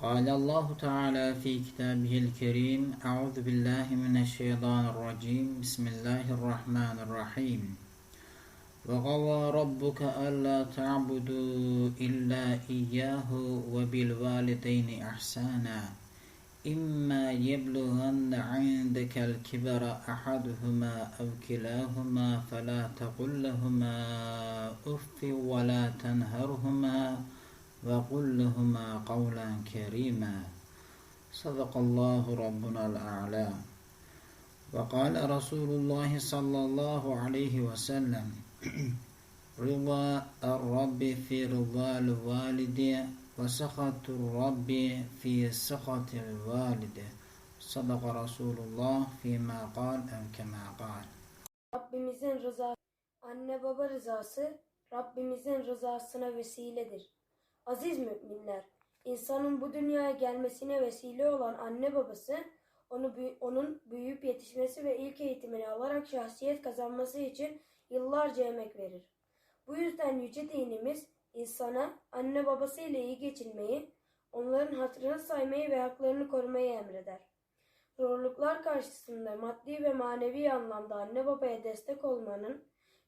قال الله تعالى في كتابه الكريم أعوذ بالله من الشيطان الرجيم. بسم الله الرحمن الرحيم. وقضى ربك ألا تعبدوا إلا إياه وبالوالدين إحسانا. إما يبلغن عندك الكبر أحدهما أو كلاهما فلا تقل لهما أف ولا تنهرهما. وقل لهما قولا كريما صدق الله ربنا الأعلى وقال رسول الله صلى الله عليه وسلم رضا الرب في رضا الوالد وسخط الرب في سخط الوالد صدق رسول الله فيما قال أو كما قال Rabbimizin rızası, anne baba rızası Rabbimizin rızasına vesiledir. Aziz müminler, insanın bu dünyaya gelmesine vesile olan anne babası, onu onun büyüyüp yetişmesi ve ilk eğitimini alarak şahsiyet kazanması için yıllarca emek verir. Bu yüzden yüce dinimiz insana anne babası ile iyi geçinmeyi, onların hatırını saymayı ve haklarını korumayı emreder. Zorluklar karşısında maddi ve manevi anlamda anne babaya destek olmanın,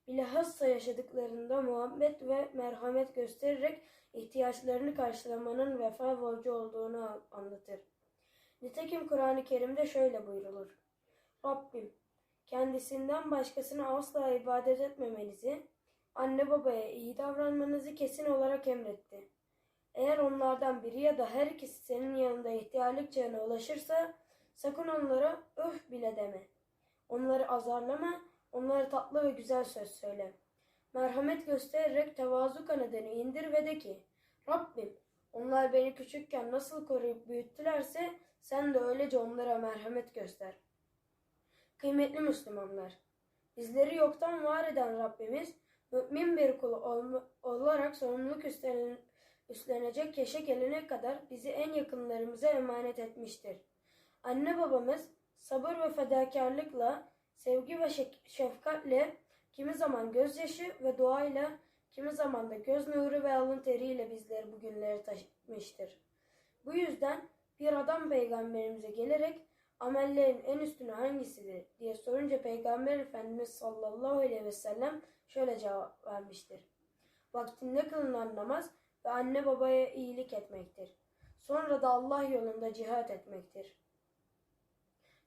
bilhassa yaşadıklarında muhabbet ve merhamet göstererek ihtiyaçlarını karşılamanın vefa borcu olduğunu anlatır. Nitekim Kur'an-ı Kerim'de şöyle buyrulur. Rabbim, kendisinden başkasına asla ibadet etmemenizi, anne babaya iyi davranmanızı kesin olarak emretti. Eğer onlardan biri ya da her ikisi senin yanında ihtiyarlık çağına ulaşırsa sakın onlara öf bile deme. Onları azarlama, onlara tatlı ve güzel söz söyle. Merhamet göstererek tevazu kanadını indir ve de ki Rabbim onlar beni küçükken nasıl koruyup büyüttülerse sen de öylece onlara merhamet göster. Kıymetli Müslümanlar, bizleri yoktan var eden Rabbimiz mümin bir kulu olarak sorumluluk üstlenecek yaşa gelene kadar bizi en yakınlarımıza emanet etmiştir. Anne babamız sabır ve fedakarlıkla, sevgi ve şefkatle, kimi zaman gözyaşı ve duayla, kimi zaman da göz nuru ve alın teriyle bizleri bugünlere taşımıştır. Bu yüzden bir adam peygamberimize gelerek amellerin en üstünü hangisidir diye sorunca peygamber efendimiz sallallahu aleyhi ve sellem şöyle cevap vermiştir. Vaktinde kılınan namaz ve anne babaya iyilik etmektir. Sonra da Allah yolunda cihat etmektir.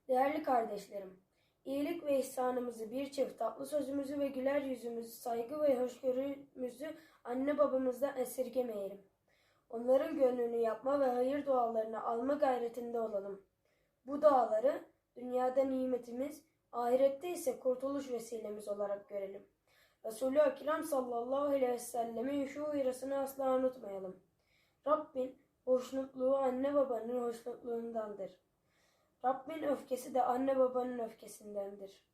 Değerli kardeşlerim, iyilik ve ihsanımızı bir çift tatlı sözümüzü ve güler yüzümüzü, saygı ve hoşgörümüzü anne babamızdan esirgemeyelim. Onların gönlünü yapma ve hayır dualarını alma gayretinde olalım. Bu duaları dünyada nimetimiz, ahirette ise kurtuluş vesilemiz olarak görelim. Resulü Ekrem sallallahu aleyhi ve sellemin şu uyarısını asla unutmayalım. Rabbin hoşnutluğu anne babanın hoşnutluğundandır. Rabbin öfkesi de anne babanın öfkesindendir.